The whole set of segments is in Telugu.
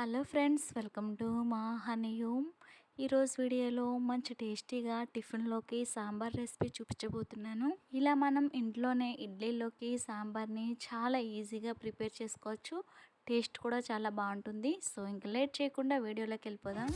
హలో ఫ్రెండ్స్ వెల్కమ్ టు మా హనీయూమ్. ఈరోజు వీడియోలో మంచి టేస్టీగా టిఫిన్లోకి సాంబార్ రెసిపీ చూపించబోతున్నాను. ఇలా మనం ఇంట్లోనే ఇడ్లీలోకి సాంబార్ని చాలా ఈజీగా ప్రిపేర్ చేసుకోవచ్చు. టేస్ట్ కూడా చాలా బాగుంటుంది. సో ఇంకా లేట్ చేయకుండా వీడియోలోకి వెళ్ళిపోదాం.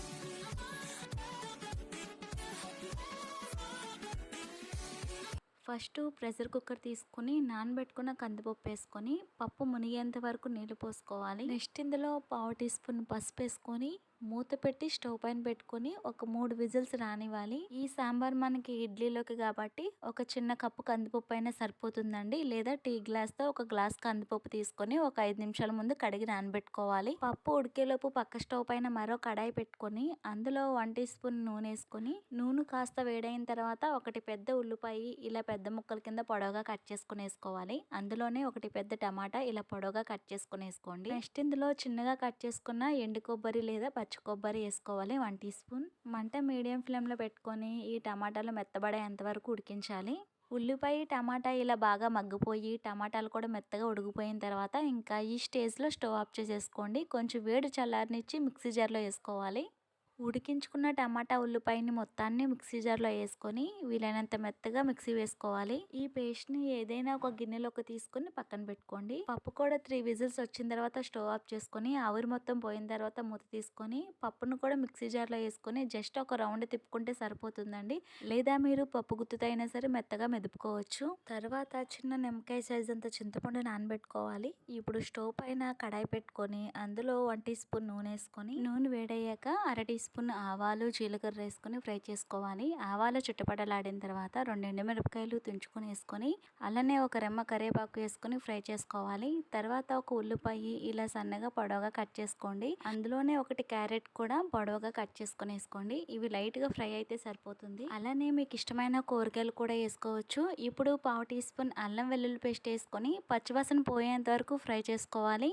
ఫస్ట్ ప్రెషర్ కుక్కర్ తీసుకుని నానబెట్టుకున్న కందిపప్పు వేసుకొని పప్పు మునిగేంత వరకు నీళ్ళు పోసుకోవాలి. నెక్స్ట్ ఇందులో పావు టీ స్పూన్ పసుపు వేసుకొని మూత పెట్టి స్టవ్ పైన పెట్టుకొని ఒక మూడు విజిల్స్ రానివ్వాలి. ఈ సాంబార్ మనకి ఇడ్లీలోకి కాబట్టి ఒక చిన్న కప్పు కందిపప్పు అయినా సరిపోతుందండి. లేదా టీ గ్లాస్తో ఒక గ్లాస్ కందిపప్పు తీసుకొని ఒక ఐదు నిమిషాల ముందు కడిగి నానబెట్టుకోవాలి. పప్పు ఉడికేలోపు పక్క స్టవ్ పైన మరో కడాయి పెట్టుకొని అందులో వన్ టీ స్పూన్ నూనె వేసుకొని నూనె కాస్త వేడైన తర్వాత ఒకటి పెద్ద ఉల్లిపాయ ఇలా పెద్ద ముక్కల కింద పొడవుగా కట్ చేసుకుని వేసుకోవాలి. అందులోనే ఒకటి పెద్ద టమాటా ఇలా పొడవుగా కట్ చేసుకుని వేసుకోండి. నెక్స్ట్ ఇందులో చిన్నగా కట్ చేసుకున్న ఎండు కొబ్బరి లేదా పచ్చి పచ్చి కొబ్బరి వేసుకోవాలి వన్ టీ స్పూన్. మంట మీడియం ఫ్లేమ్లో పెట్టుకొని ఈ టమాటాలు మెత్తబడేంత వరకు ఉడికించాలి. ఉల్లిపాయ టమాటా ఇలా బాగా మగ్గిపోయి టమాటాలు కూడా మెత్తగా ఉడికిపోయిన తర్వాత ఇంకా ఈ స్టేజ్లో స్టవ్ ఆఫ్ చేసేసుకోండి. కొంచెం వేడి చల్లారనిచ్చి మిక్సీ జార్లో వేసుకోవాలి. ఉడికించుకున్న టమాటా ఉల్లిపాయని మొత్తాన్ని మిక్సీ జార్లో వేసుకొని వీలైనంత మెత్తగా మిక్సీ వేసుకోవాలి. ఈ పేస్ట్ని ఏదైనా ఒక గిన్నెలోకి తీసుకొని పక్కన పెట్టుకోండి. పప్పు కూడా త్రీ విజిల్స్ వచ్చిన తర్వాత స్టవ్ ఆఫ్ చేసుకొని ఆవిరి మొత్తం పోయిన తర్వాత మూత తీసుకొని పప్పును కూడా మిక్సీ జార్లో వేసుకొని జస్ట్ ఒక రౌండ్ తిప్పుకుంటే సరిపోతుందండి. లేదా మీరు పప్పు గుత్తుతో అయినా సరే మెత్తగా మెదుపుకోవచ్చు. తర్వాత చిన్న నిమ్మకాయ సైజ్ అంత చింతపండు నానబెట్టుకోవాలి. ఇప్పుడు స్టవ్ పైన కడాయి పెట్టుకొని అందులో వన్ టీ స్పూన్ నూనె వేసుకొని నూనె వేడయ్యాక అర టీ స్పూన్ ఆవాలు జీలకర్ర వేసుకొని ఫ్రై చేసుకోవాలి. ఆవాలు చుట్టపడలాడిన తర్వాత రెండు ఎండుమిరపకాయలు తుంచుకొని వేసుకొని అలానే ఒక రెమ్మ కరివేపాకు వేసుకొని ఫ్రై చేసుకోవాలి. తర్వాత ఒక ఉల్లిపాయ ఇలా సన్నగా పొడవుగా కట్ చేసుకోండి. అందులోనే ఒకటి క్యారెట్ కూడా పొడవుగా కట్ చేసుకొని వేసుకోండి. ఇవి లైట్గా ఫ్రై అయితే సరిపోతుంది. అలానే మీకు ఇష్టమైన కూరగాయలు కూడా వేసుకోవచ్చు. ఇప్పుడు పావు టీ స్పూన్ అల్లం వెల్లుల్లి పేస్ట్ వేసుకొని పచ్చివాసన పోయేంత వరకు ఫ్రై చేసుకోవాలి.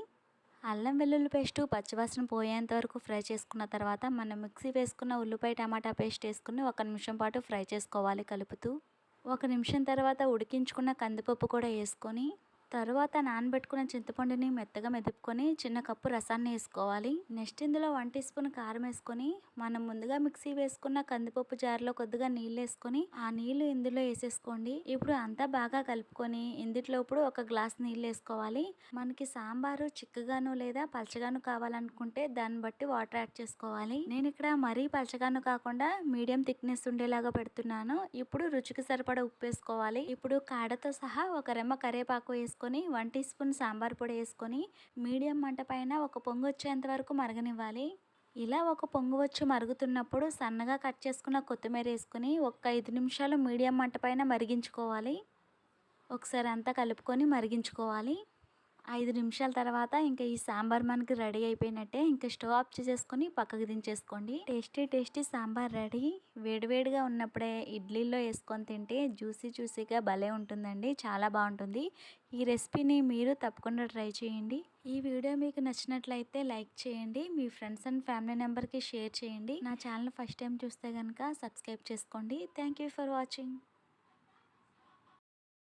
అల్లం వెల్లుల్లి పేస్ట్ పచ్చివాసన పోయేంత వరకు ఫ్రై చేసుకున్న తర్వాత మనం మిక్సీ వేసుకున్న ఉల్లిపాయ టమాటా పేస్ట్ వేసుకుని ఒక నిమిషం పాటు ఫ్రై చేసుకోవాలి కలుపుతూ. ఒక నిమిషం తర్వాత ఉడికించుకున్న కందిపప్పు కూడా వేసుకొని తర్వాత నానబెట్టుకున్న చింతపండుని మెత్తగా మెదుపుకొని చిన్న కప్పు రసాన్ని వేసుకోవాలి. నెక్స్ట్ ఇందులో వన్ టీ స్పూన్ కారం వేసుకొని మనం ముందుగా మిక్సీ వేసుకున్న కందిపప్పు జార్లో కొద్దిగా నీళ్ళు వేసుకొని ఆ నీళ్ళు ఇందులో వేసేసుకోండి. ఇప్పుడు అంతా బాగా కలుపుకొని ఇందులోప్పుడు ఒక గ్లాస్ నీళ్ళు వేసుకోవాలి. మనకి సాంబారు చిక్కగాను లేదా పలచగాను కావాలనుకుంటే దాన్ని బట్టి వాటర్ యాడ్ చేసుకోవాలి. నేను ఇక్కడ మరీ పలచగాను కాకుండా మీడియం థిక్నెస్ ఉండేలాగా పెడుతున్నాను. ఇప్పుడు రుచికి సరిపడా ఉప్పు వేసుకోవాలి. ఇప్పుడు కాడతో సహా ఒక రెమ్మ కరేపాకు వేసుకొని వేసుకొని వన్ టీ స్పూన్ సాంబార్ పొడి వేసుకొని మీడియం మంట పైన ఒక పొంగు వచ్చేంత వరకు మరగనివ్వాలి. ఇలా ఒక పొంగు వచ్చి మరుగుతున్నప్పుడు సన్నగా కట్ చేసుకున్న కొత్తిమీర వేసుకుని ఒక ఐదు నిమిషాలు మీడియం మంట పైన మరిగించుకోవాలి. ఒకసారి అంతా కలుపుకొని మరిగించుకోవాలి. ఐదు నిమిషాల తర్వాత ఇంకా ఈ సాంబార్ మనకి రెడీ అయిపోయినట్టే ఇంకా స్టవ్ ఆఫ్ చేసేసుకొని పక్కకు దించేసుకోండి. Tasty tasty sambar ready. వేడివేడిగా ఉన్నప్పుడే ఇడ్లీలో వేసుకొని తింటే జ్యూసీ జ్యూసీగా భలే ఉంటుందండి. చాలా బాగుంటుంది. ఈ రెసిపీని మీరు తప్పకుండా ట్రై చేయండి. ఈ వీడియో మీకు నచ్చినట్లయితే లైక్ చేయండి. మీ ఫ్రెండ్స్ అండ్ ఫ్యామిలీ మెంబర్కి షేర్ చేయండి. నా ఛానల్ ఫస్ట్ టైం చూస్తే కనుక సబ్స్క్రైబ్ చేసుకోండి. Thank for watching.